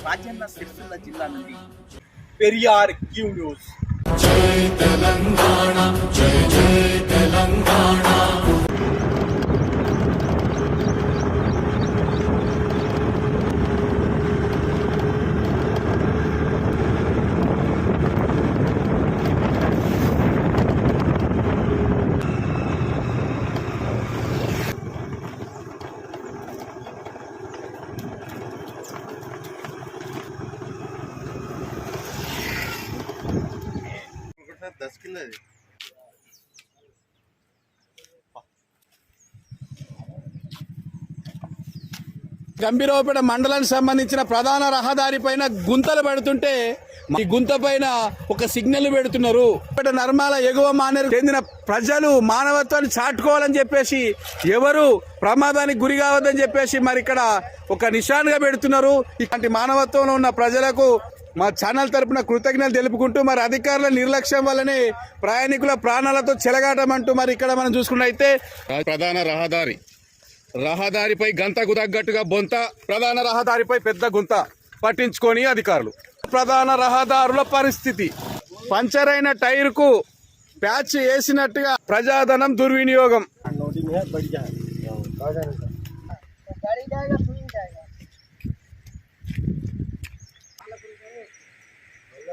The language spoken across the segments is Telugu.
రాజన్న సిరిసిల్ల జిల్లా నుండి పెరియార్ క్యూ న్యూస్ సార్ దశ కింద అది గంభీరవపేట మండలానికి సంబంధించిన ప్రధాన రహదారి పైన గుంతలు పెడుతుంటే ఈ గుంత పైన ఒక సిగ్నల్ పెడుతున్నారు. నర్మాల ఎగువ మానేరు చెందిన ప్రజలు మానవత్వాన్ని చాటుకోవాలని చెప్పేసి ఎవరు ప్రమాదానికి గురి కావద్దని చెప్పేసి మరి ఇక్కడ ఒక నిశాన్గా పెడుతున్నారు. ఇలాంటి మానవత్వంలో ఉన్న ప్రజలకు మా ఛానల్ తరపున కృతజ్ఞతలు తెలుపుకుంటూ మరి అధికారుల నిర్లక్ష్యం వల్లనే ప్రయాణికుల ప్రాణాలతో చెలగాటమంటూ మరి ఇక్కడ మనం చూసుకున్నైతే ప్రధాన రహదారి. రహదారిపై గంతకు తగ్గట్టుగా బొంత ప్రధాన రహదారిపై పెద్ద గుంత పట్టించుకొని అధికారులు. ప్రధాన రహదారుల పరిస్థితి. పంచర్ అయిన టైర్కు ప్యాచ్ వేసినట్టుగా ప్రజాధనం దుర్వినియోగం.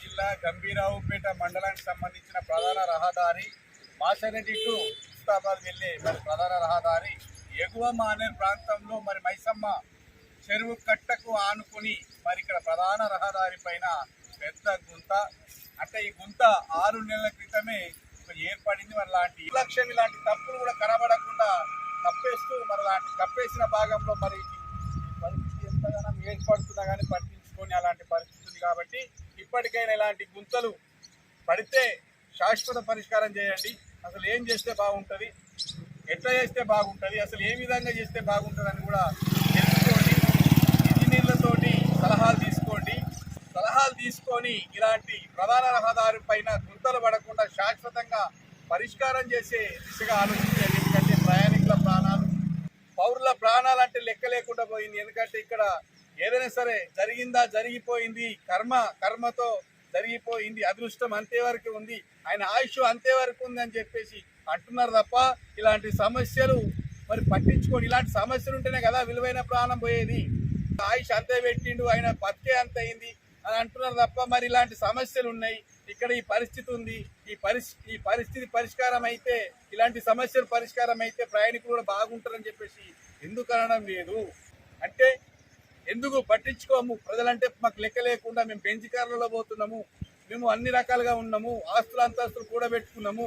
జిల్లా గంభీరావుపేట మండలానికి సంబంధించిన ప్రధాన రహదారి మాసరెడ్డి టు ముస్తాబాద్ వెళ్ళే మరి ప్రధాన రహదారి ఎగువ మానేరు ప్రాంతంలో మరి మైసమ్మ చెరువు కట్టకు ఆనుకుని మరి ఇక్కడ ప్రధాన రహదారి పైన పెద్ద గుంత. అంటే ఈ గుంత ఆరు నెలల క్రితమే ఏర్పడింది మరి లాంటి లక్ష్యం ఇలాంటి తప్పులు కూడా కనబడకుండా కప్పేస్తూ మరి లాంటి కప్పేసిన భాగంలో మరి పరిస్థితి ఎంతగానో ఏర్పడుతున్నా కానీ పట్టించుకొని అలాంటి పరిస్థితి ఉంది కాబట్టి ఇప్పటికైనా ఇలాంటి గుంతలు పడితే శాశ్వత పరిష్కారం చేయండి. అసలు ఏం చేస్తే బాగుంటుంది? ఎట్లా చేస్తే బాగుంటుంది? అసలు ఏ విధంగా చేస్తే బాగుంటుంది కూడా తెలుసుకోండి. ఇంజనీర్లతోటి సలహాలు తీసుకోండి. సలహాలు తీసుకొని ఇలాంటి ప్రధాన రహదారి పైన గుంతలు పడకుండా శాశ్వతంగా పరిష్కారం చేసే దిశగా ఆలోచించండి. ఎందుకంటే ప్రయాణికుల ప్రాణాలు పౌరుల ప్రాణాలు అంటే లెక్క లేకుండా పోయింది. ఎందుకంటే ఇక్కడ ఏదైనా సరే జరిగిందా జరిగిపోయింది. కర్మ కర్మతో జరిగిపోయింది. అదృష్టం అంతే వరకు ఉంది. ఆయన ఆయుష్ అంతే వరకు ఉంది అని చెప్పేసి అంటున్నారు తప్ప ఇలాంటి సమస్యలు మరి పట్టించుకోండి ఇలాంటి సమస్యలు ఉంటేనే కదా విలువైన ప్రాణం పోయేది. ఆయుష్ అంతే పెట్టిండు ఆయన బతికే అంత అయింది అని అంటున్నారు తప్ప మరి ఇలాంటి సమస్యలు ఉన్నాయి. ఇక్కడ ఈ పరిస్థితి ఉంది. ఈ పరిస్థితి ఈ పరిస్థితి పరిష్కారం అయితే ఇలాంటి సమస్యలు పరిష్కారం అయితే ప్రయాణికులు కూడా బాగుంటారని చెప్పేసి ఎందుకు అనడం లేదు? అంటే ఎందుకు పట్టించుకోము? ప్రజలంటే మాకు లెక్క లేకుండా మేము బెంచ్ కార్లలో పోతున్నాము. మేము అన్ని రకాలుగా ఉన్నాము. ఆస్తులు అంతస్తులు కూడా పెట్టుకున్నాము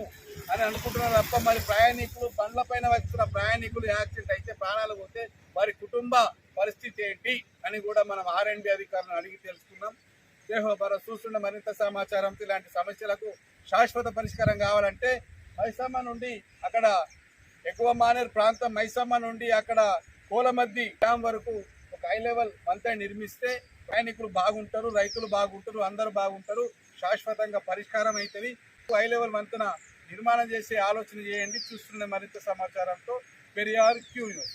అని అనుకుంటున్నారు తప్ప మరి ప్రయాణికులు బండ్ల పైన వచ్చిన ప్రయాణికులు యాక్సిడెంట్ అయితే ప్రాణాలు పోతే వారి కుటుంబ పరిస్థితి ఏంటి అని కూడా మనం ఆర్ఎండ్బి అధికారులను అడిగి తెలుసుకున్నాం దేహో చూస్తున్న మరింత సమాచారం ఇలాంటి సమస్యలకు శాశ్వత పరిష్కారం కావాలంటే మైసమ్మ నుండి అక్కడ ఎక్కువ మానేరు ప్రాంతం మైసమ్మ నుండి అక్కడ కోలమద్ది డ్యామ్ వరకు హై లెవెల్ వంతెన నిర్మిస్తే ప్రయాణికులు బాగుంటారు రైతులు బాగుంటారు అందరూ బాగుంటారు శాశ్వతంగా పరిష్కారం అవుతుంది హై లెవెల్ వంతెన నిర్మాణం చేసే ఆలోచన చేయండి. చూస్తున్న మరింత సమాచారంతో పెరియార్ క్యూ న్యూస్.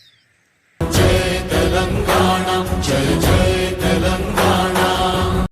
తెలంగాణ.